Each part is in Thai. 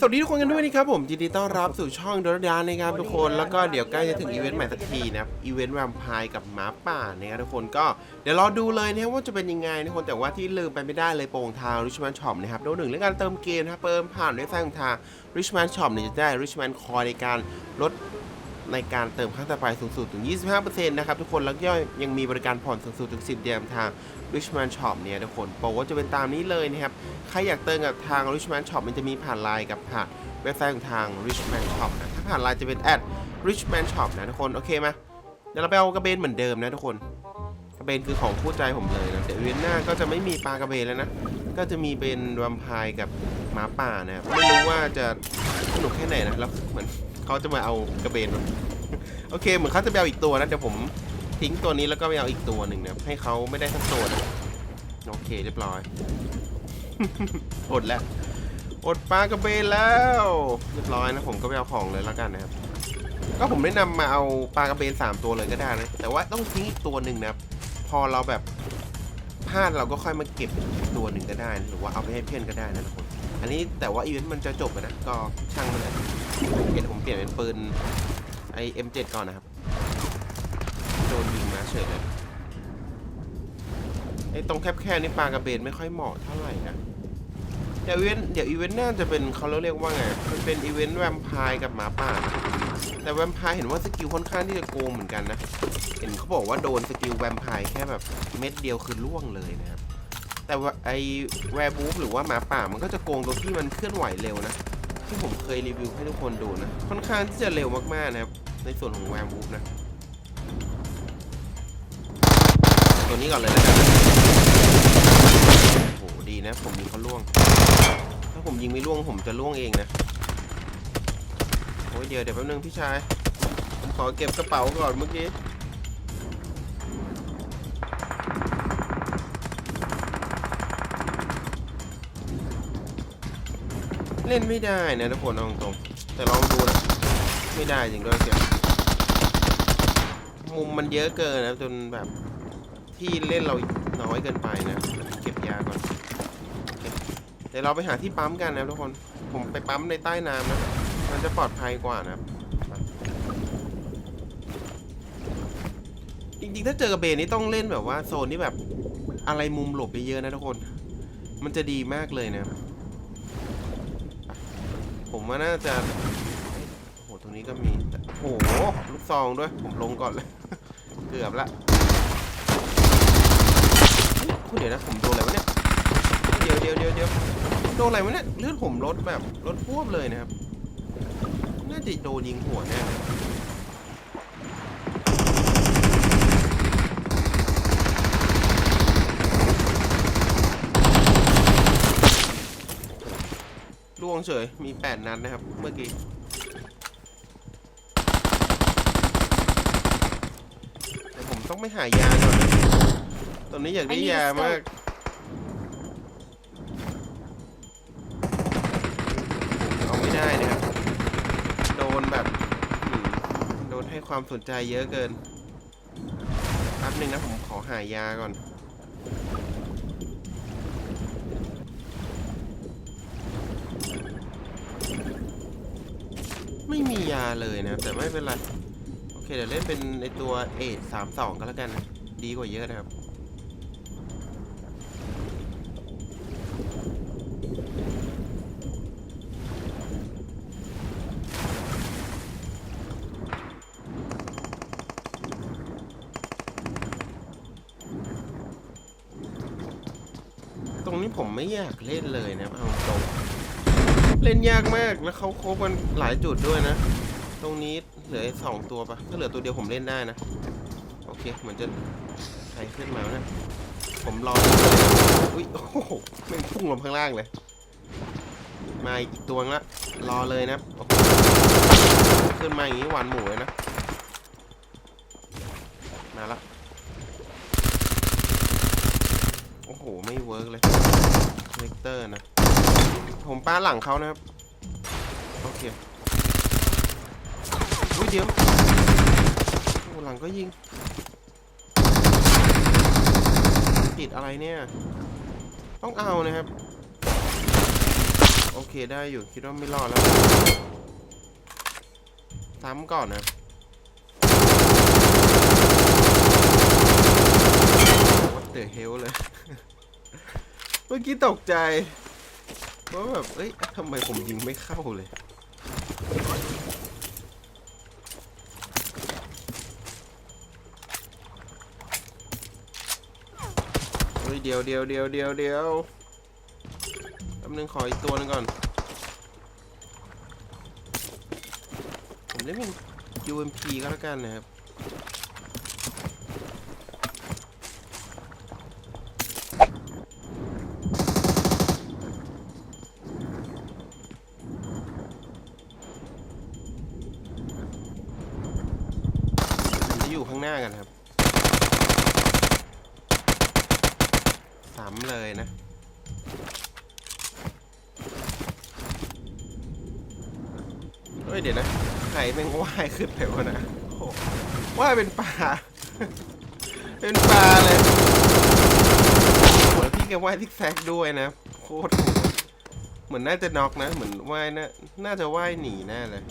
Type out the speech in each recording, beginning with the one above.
สวัสดีทุกคนกันด้วยนะครับผมยินดีต้อนรับสู่ช่องดรดานนะครับทุกคนแล้วก็เดี๋ยวใกล้จะถึงอีเวนต์ใหม่สักทีนะครับอีเวนต์แวมไพร์กับหมาป่านะครับทุกคนก็เดี๋ยวรอดูเลยนะครับว่าจะเป็นยังไงนะทุกคนแต่ว่าที่ลืมไปไม่ได้เลยโปร่งทางริชแมนช็อปนะครับโดนหนึ่งเรื่องการเติมเกมนะครับเติมผ่านด้วยแฟงทางริชแมนช็อปเนี่ยจะได้ริชแมนคอยในการลด ในการเติมครั้งต่อไปสูงสุดถึง 25%นะครับทุกคนแล้วก็ยังมีบริการผ่อนสูงสุดถึง 10 เดือนทาง Richman Shop เนี่ยทุกคนบอกว่าจะเป็นตามนี้เลยนะครับ ใครอยากเติมกับทาง Richman Shop มันจะมีผ่านไลน์กับผ่านเว็บไซต์ของทาง Richman Shop นะถ้าผ่านไลน์จะเป็น at Richman Shop นะทุกคนโอเคไหมเดี๋ยวเราไปเอากระเบนเหมือนเดิมนะทุกคนกระเบนคือของคู่ใจผมเลยนะเดี๋ยวเวียนหน้าก็จะไม่มีปลากระเบนแล้วนะก็จะมีเป็นแวมพร์กับหมาป่านะครับไม่รู้ว่าจะสนุกแค่ไหนนะแล้วเหมือน เขาจะมาเอากระเบน โอเค เหมือนเขาจะไปเอาอีกตัวนะเดี๋ยวผมทิ้งตัวนี้แล้วก็ไปเอาอีกตัวหนึ่งนะให้เขาไม่ได้ทั้งตัวนะโอเคเรียบร้อย อดแล้ว อดปลากระเบนแล้ว เรียบร้อยนะผมก็ไปเอาของเลยแล้วกันนะครับ ก็ผมได้นำมาเอาปลากระเบนสามตัวเลยก็ได้นะ แต่ว่าต้องทิ้งอีกตัวหนึ่งนะพอเราแบบพลาดเราก็ค่อยมาเก็บตัวหนึ่งก็ได้นะหรือว่าเอาไปให้เพื่อนก็ได้นะทุกคน อันนี้แต่ว่าอีเวนต์มันจะจบนะ ก็ช่างมันเลย เปลี่ยนผมเปลี่ยนเป็นปืนไอ M7 ก่อนนะครับ โดนยิงมาเฉยเลยไอตรงแคบๆนี่ปลากระเบนไม่ค่อยเหมาะเท่าไหร่นะเดี๋ยวอีเวนต์เดี๋ยวอีเวนต์น่าจะเป็นเขาเรียกว่าไงมันเป็นอีเวนต์แวมไพร์กับหมาป่า แต่แวมไพร์เห็นว่าสกิลค่อนข้างที่จะโกงเหมือนกันนะเห็นเขาบอกว่าโดนสกิลแวมไพร์แค่แบบเม็ดเดียวคือล่วงเลยนะครับแต่ว่าไอแวร์บูฟหรือว่าหมาป่ามันก็จะโกงตรงที่มันเคลื่อนไหวเร็วนะ ที่ผมเคยรีวิวให้ทุกคนดูนะ ค่อนข้างที่จะเร็วมากๆนะครับ ในส่วนของแวร์บูฟนะ ตัวนี้ก่อนเลยแล้วกันนะโอ้โหดีนะ ผมยิงเขาล่วง ถ้าผมยิงไม่ล่วงผมจะล่วงเองนะโอ้ยเดี๋ยวเดี๋ยวแป๊บนึงพี่ชาย ผมขอเก็บกระเป๋าก่อนเมื่อกี้ เล่นไม่ได้นะทุกคนเอาตรงๆแต่ลองดูนะไม่ได้จริงด้วยเสียมุมมันเยอะเกินนะจนแบบที่เล่นเราน้อยเกินไปนะ เก็บยาก่อนเดี๋ยวเราไปหาที่ปั๊มกันนะทุกคน ผมไปปั๊มในใต้น้ำนะ มันจะปลอดภัยกว่านะจริงๆ ถ้าเจอกระเบนนี่ต้องเล่นแบบว่าโซนที่แบบอะไรมุมหลบเยอะๆนะทุกคน มันจะดีมากเลยนะ ผมว่าน่าจะโอ้โหตรงนี้ก็มีแต่โอ้โหลูกซองด้วย ผมลงก่อนเลย เกือบละเฮ้ยเดี๋ยวนะผมโดนอะไรวะเนี่ยเดี๋ยวเดี๋ยวเดี๋ยวเดี๋ยวโดนอะไรวะเนี่ยเลือดผมลดแบบลดพวบเลยนะครับ น่าจะโดนยิงหัวแน่ ลยล่วงเฉย มีแปดนัดนะครับ เมื่อกี้แต่ผมต้องไปหายาก่อนนะตอนนี้อยากได้ยามาก เอาไม่ได้นะครับ โดนแบบอืมโดนให้ความสนใจเยอะเกินแป๊บหนึงนะผมขอหายาก่อน ม่มียาเลยนะครับแต่ไม่เป็นไร โอเคเดี๋ยวเล่นเป็นในตัวเอทสามสองก็แล้วกันนะดีกว่าเยอะนะครับตรงนี้ผมไม่อยากเล่นเลยนะเอาตรง เล่นยากมากแล้วเขาโคบกันหลายจุดด้วยนะ ตรงนี้เหลือสองตัวปะถ้าเหลือตัวเดียวผมเล่นได้นะ โอเคเหมือนจะใครขึ้นมาแล้วนะผมรออุ้ยโอ้โหแม่พุ่งลงข้างล่างเลย มาอีกตัวละรอเลยนะโอ้โหขึ้นมาอย่างนี้หวานหมูเลยนะ มาละโอ้โห ไม่เวิร์กเลยเวกเตอร์นะ ผมป้าหลังเขานะครับ โอเคอุ้ยเดี๋ยวโอ้หลังก็ยิง ติดอะไรเนี่ย ต้องเอานะครับ โอเคได้อยู่ คิดว่าไม่รอดแล้ว ซ้ำก่อนนะ What the hell เลย เมื่อกี้ตกใจ ว่าแบบ เอ้ยทำไมผมยิงไม่เข้าเลย เฮ้ย เดี๋ยวเดียวเดียวเดียวเดียวแป๊บนึงขออีกตัวหนึงก่อน ผมเล่นเป็น UMP ก็แล้วกันนะครับ มันจะอยู่ข้างหน้ากันครับ สามเลยนะ เฮ้ยเดี๋ยวนะใครแม่งว่ายขึ้นไปวะนะว่ายเป็นปลา เป็นปลาเลยโหแล้วพี่แกว่ายซิกแซกด้วยนะ โคตรเหมือนน่าจะน็อกนะ เหมือนว่ายน่าน่าจะว่ายหนีแน่เลย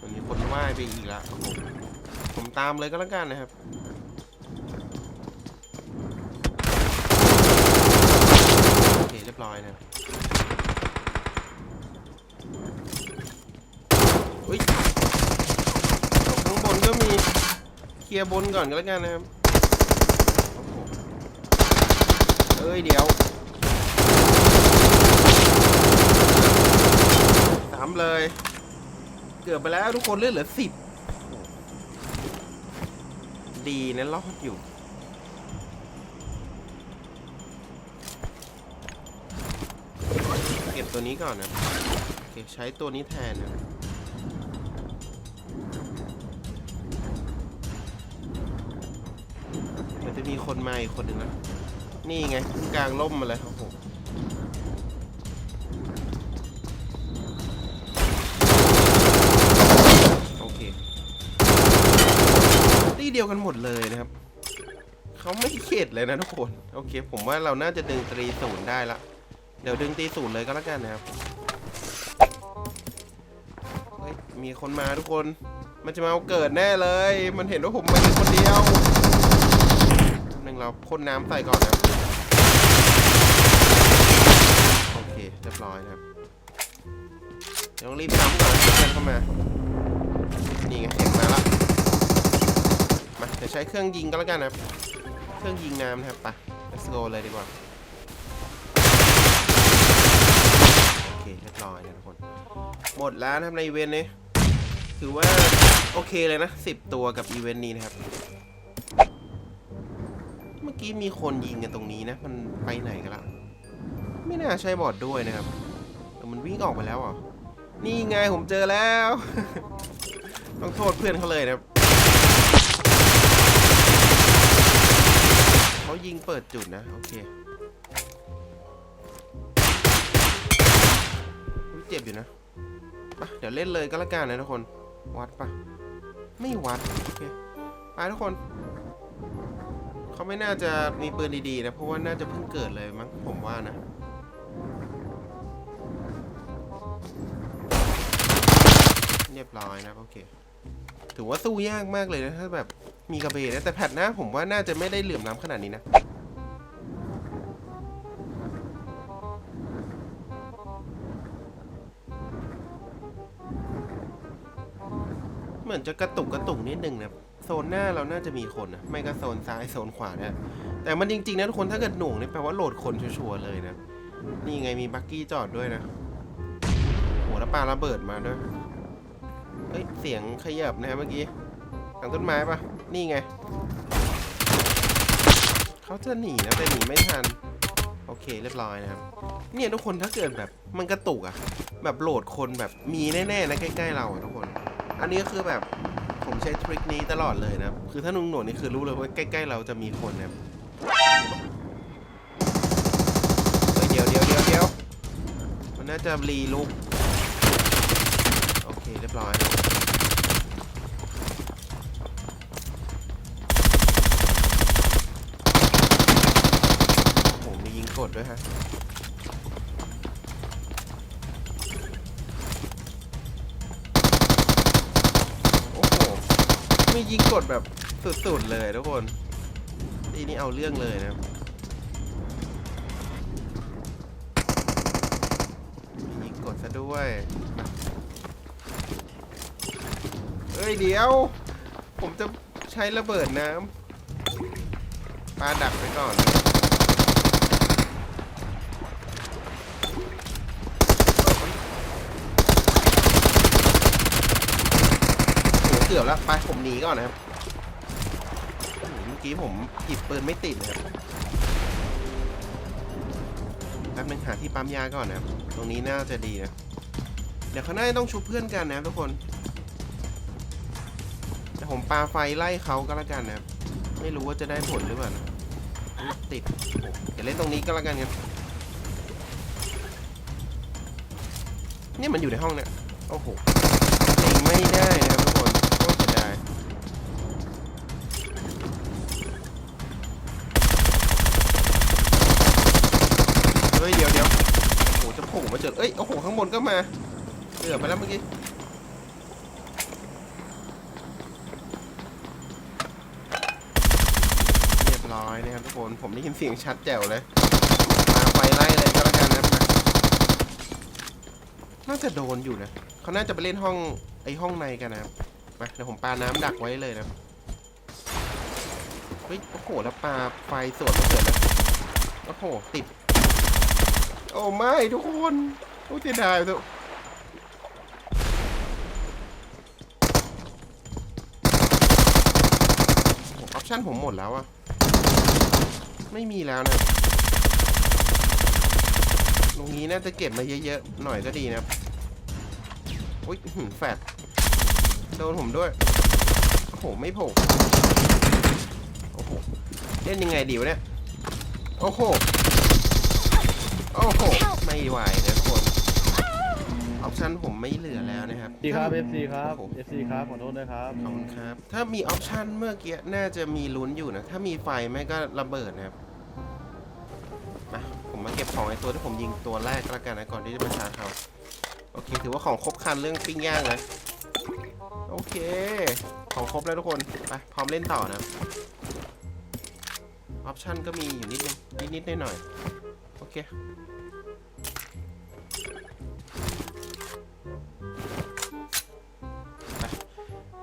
มันมีคนว่ายไปอีกล้วโอ้โหผมตามเลยก็แล้วกันนะครับโอเคเรียบร้อยนะครับ อุ้ยข้างบนก็มี เคลียร์บนก่อนก็แล้วกันนะครับเอ้ยเดี๋ยวสามเลย เกือบไปแล้วทุกคนเลือดเหลือสิบดีนะรอดอยู่เก็บตัวนี้ก่อนนะโอเคใช้ตัวนี้แทนนะ จะมีคนมาอีกคนหนึ่งนะนี่ไงขึ้นกลางร่มมาเลยโอ้โหโอเคตีเดียวกันหมดเลยนะครับเขาไม่เข็ดเลยนะทุกคนโอเค ผมว่าเราน่าจะดึงตรีศูนย์ได้ละเดี๋ยวดึงตีศูนย์เลยก็แล้วกันนะครับเฮ้ยมีคนมาทุกคน มันจะมาเอาเกิดแน่เลย มันเห็นว่าผมมาอยู่คนเดียว เราพ่นน้ำใส่ก่อนนะโอเคเรียบร้อยนะครับเดี๋ยวต้องรีบซ้ำก่อนเพื่อนเข้ามา นี่ไงเสียงมาละมาเดี๋ยวใช้เครื่องยิงก็แล้วกันนะครับ เครื่องยิงน้ำนะครับไป let's go เลยดีกว่าโอเคเรียบร้อยนะทุกคน หมดแล้วนะครับในอีเวนต์นี้ถือว่า โอเคเลยนะ 10 ตัวกับอีเวนต์นี้นะครับ กี้มีคนยิงกันตรงนี้นะ มันไปไหนกันละไม่น่าใช่บอดด้วยนะครับแต่มันวิ่งออกไปแล้วอะนี่ไงผมเจอแล้ว ต้องโทษเพื่อนเขาเลยนะครับเขายิงเปิดจุดนะ โอเคเจ็บอยู่นะไปเดี๋ยวเล่นเลยก็แล้วกันนะทุกคน วัดปะไม่วัด โอเค ไปทุกคน เขาไม่น่าจะมีปืนดีๆนะ เพราะว่าน่าจะเพิ่งเกิดเลยมั้งผมว่านะ เรียบร้อยนะโอเค ถือว่าสู้ยากมากเลยนะถ้าแบบมีกระเบนนะแต่แพทหน้าผมว่าน่าจะไม่ได้เหลื่อมล้ำขนาดนี้นะเหมือนจะกระตุกกระตุกนิดนึงนะ ซนหน้าเราน่าจะมีคนนะไม่ก็โซนซ้ายโซนขวาเนี่ยแต่มันจริงๆนะทุกคนถ้าเกิดหน่วงนี่แปลว่าโหลดคนชัวร์ๆเลยนะนี่ไงมีบักกี้จอดด้วยนะโหแล้วปาระเบิดมาด้วยเฮ้ยเสียงขยับนะเมื่อกี้หลังต้นไม้ปะนี่ไงเขาจะหนีนะแต่หนีไม่ทันโอเคเรียบร้อยนะครับเนี่ยทุกคนถ้าเกิดแบบมันกระตุกอะแบบโหลดคนแบบมีแน่ๆนะใกล้ๆเราอะทุกคน อันนี้ก็คือแบบ ใช้ทริคนี้ตลอดเลยนะคือถ้านุ่งหนวดนี่คือรู้เลยว่าใกล้ ๆ เราจะมีคนนะครับเฮ้ยเดี๋ยวเดี๋ยวเดี๋ยวเดี๋ยวมันน่าจะรีลุกโอเคเรียบร้อยโอ้โหมียิงกดด้วยฮะ มียิงกดแบบสุดๆเลยทุกคนทีนี้เอาเรื่องเลยนะมียิงกดซะด้วย เอ้ยเดี๋ยว ผมจะใช้ระเบิดน้ำปาดักไปก่อน โหเกือบแล้วไปผมหนีก่อนนะครับเมื่อกี้ผมหยิบปืนไม่ติดนะครับแป๊บนึงหาที่ปั๊มยาก่อนนะครับตรงนี้น่าจะดีนะเดี๋ยวเขาน่าจะต้องชุบเพื่อนกันนะครับทุกคนเดี๋ยวผมปาไฟไล่เขาก็แล้วกันนะครับไม่รู้ว่าจะได้ผลหรือเปล่านะติดอ้โหเดี๋ยวเล่นตรงนี้ก็แล้วกันครับนี่มันอยู่ในห้องเนี่ยโอ้โหยิงไม่ได้นะครับทุกคน ฮ้ยเดี๋ยวเดี๋ยวโอ้โหจะโผล่มาเจอเอ้ยโอ้โหข้างบนก็มาเกือบไปแล้วเมื่อกี้เรียบร้อยนะครับทุกคนผมได้ยินเสียงชัดแจ๋วเลยปาไฟไล่เลยก็แล้วกันนะครับน่าจะโดนอยู่นะเขาน่าจะไปเล่นห้องไอห้องในกันนะครับมาเดี๋ยวผมปาน้ำดักไว้เลยนะเฮ้ยโอ้โหแล้วปาไฟสวนมาเกิดเลยโอ้โหติด โอ้ไม่ทุกคนโอ้เสียดายทุกออปชั่นผมหมดแล้วอะไม่มีแล้วนะตรงนี้น่าจะเก็บมาเยอะๆหน่อยก็ดีนะครับอุ้ยหือแฟดโดนผมด้วยโอ้โหไม่โผล่โอ้โหเล่นยังไงดีวะเนี่ยโอ้โห โอ้โห ไม่ไหวนะทุกคนออปชั่นผมไม่เหลือแล้วนะครับ ดีครับ FC ครับโอ้โห FC ครับขอโทษด้วยครับ ขอบคุณครับ ถ้ามีออปชันเมื่อกี้น่าจะมีลุ้นอยู่นะ ถ้ามีไฟไม่ก็ระเบิดนะครับมาผมมาเก็บของไอ้ตัวที่ผมยิงตัวแรกก็แล้วกันนะก่อนที่จะมาชาร์จเขาโอเค ถือว่าของครบครันเรื่องปิ้งย่างนะโอเค ของครบแล้วทุกคน ไป พร้อมเล่นต่อนะครับออปชันก็มีอยู่นิดนึงนิดๆหน่อยๆโอ เค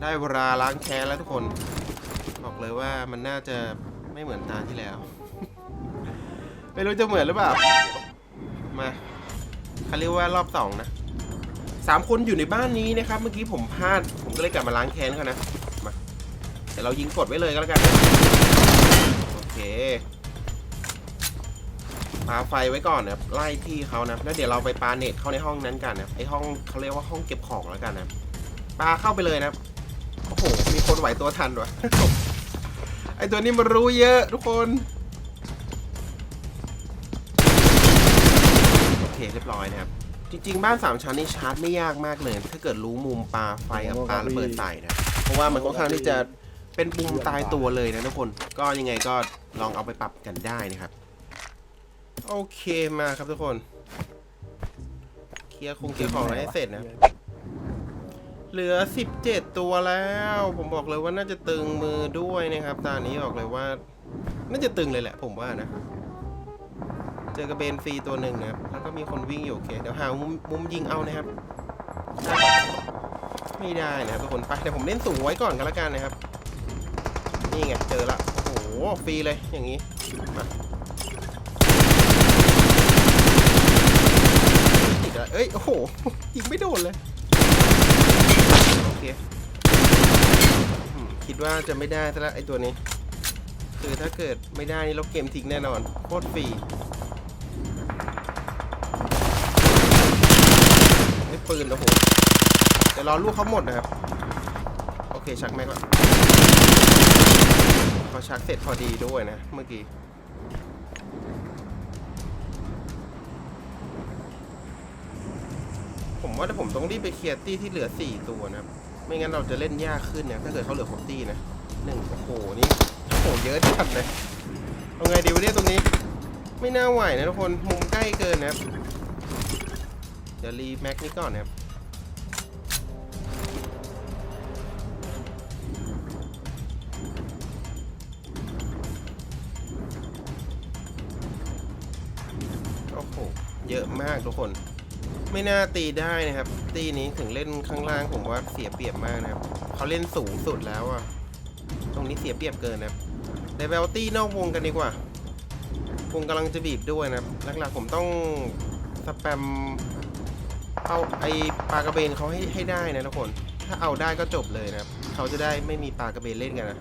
ได้เวลาล้างแค้นแล้วทุกคน บอกเลยว่ามันน่าจะไม่เหมือนตาที่แล้ว ไม่รู้จะเหมือนหรือเปล่า มาเขาเรียกว่ารอบสองนะสามคนอยู่ในบ้านนี้นะครับ เมื่อกี้ผมพลาด ผมก็เลยกลับมาล้างแค้นเขานะ มา เดี๋ยวเรายิงกดไว้เลยก็แล้วกัน โอเคาไฟไว้ก่อนนะครับไล่ที่เขานะแล้วเดี๋ยวเราไปปาเน็ตเข้าในห้องนั้นกันนะไอห้องเขาเรียกว่าห้องเก็บของแล้วกันนะปาเข้าไปเลยนะครับโอ้โหมีคนไหวตัวทันวะไอตัวนี้มันรู้เยอะทุกคนโอเคเรียบร้อยนะครับจริงๆ บ้านสามชั้นนี่ชาร์จไม่ยากมากเลย ถ้าเกิดรู้มุมปลาไฟกับปลาระเบิดใส่นะเพราะว่ามันค่อนข้างที่จะเป็นมุมตายตัวเลยนะทุกคน ก็ยังไงก็ลองเอาไปปรับกันได้นะครับ โอเคมาครับทุกคน เคลียร์คงเคลียร์ของอะไรให้เสร็จนะ เหลือ 17 ตัวแล้ว ผมบอกเลยว่าน่าจะตึงมือด้วยนะครับตอนนี้บอกเลยว่า น่าจะตึงเลยแหละ ผมว่านะ เจอกระเบนฟรีตัวหนึ่งนะครับ แล้วก็มีคนวิ่งอยู่โอเค เดี๋ยวหามุมมุมยิงเอานะครับ ไม่ได้นะครับทุกคนไปเดี๋ยวผมเล่นสูงไว้ก่อนกันแล้วกันนะครับ นี่ไงเจอละ โอ้โหฟรีเลยอย่างนี้มา ดอะไรเอ้ย โอ้โหยิงไม่โดนเลย โอเคอืมคิดว่าจะไม่ได้ซะแล้วไอ้ตัวนี้ คือถ้าเกิดไม่ได้นี่ลบเกมทิ้งแน่นอน โคตรฟรีไอ้ปืนโอ้โหเดี๋ยวรอลูกเขาหมดนะครับ โอเคชักแม็กแล้วเขาชักเสร็จพอดีด้วยนะ เมื่อกี้ ผมว่าถ้าผมต้องรีบไปเคลียร์ตี้ที่เหลือ 4 ตัวนะไม่งั้นเราจะเล่นยากขึ้นนะถ้าเกิดเขาเหลือหกตี้นะหนึ่งโอ้โหนี่โอ้โหเยอะจังเลยเอาไงดีวะเนี่ยตรงนี้ ไม่น่าไหวนะทุกคนมุมใกล้เกินนะเดี๋ยวรีแม็กนี่ก่อนนะครับโอ้โหเยอะมากทุกคน ไม่น่าตีได้นะครับ ตีนี้ถึงเล่นข้างล่างผมว่าเสียเปรียบมากนะครับเขาเล่นสูงสุดแล้วอะตรงนี้เสียเปรียบเกินนะครับเดเวลตี้นอกวงกันดีกว่าวงกำลังจะบีบด้วยนะครับหลักๆผมต้องสแปมเอาไอปลากระเบนเขาให้ให้ได้นะทุกคน ถ้าเอาได้ก็จบเลยนะครับเขาจะได้ไม่มีปลากระเบนเล่นกันนะ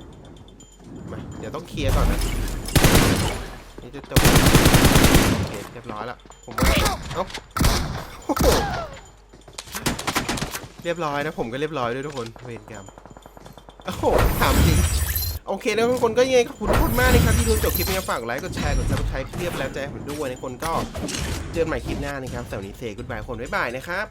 มาเดี๋ยวต้องเคลียร์ก่อนนะนี่จะจบโอเคเรียบร้อยแล้วผมว่าเอ้าโอ้โห เรียบร้อยนะผมก็เรียบร้อยด้วยทุกคนเวรกรรมโอ้โหถามจริงโอเคนะทุกคนก็ยังไงขอบคุณทุกคนมากนะครับที่ดูจบคลิปนี้ฝากกดไลค์กดแชร์กดซับสไครป์เรียบแล้วใจผมด้วยนะคนก็เจอกันใหม่คลิปหน้านะครับสำหรับวันนี้เซกุดบายคนบ๊ายบายนะครับ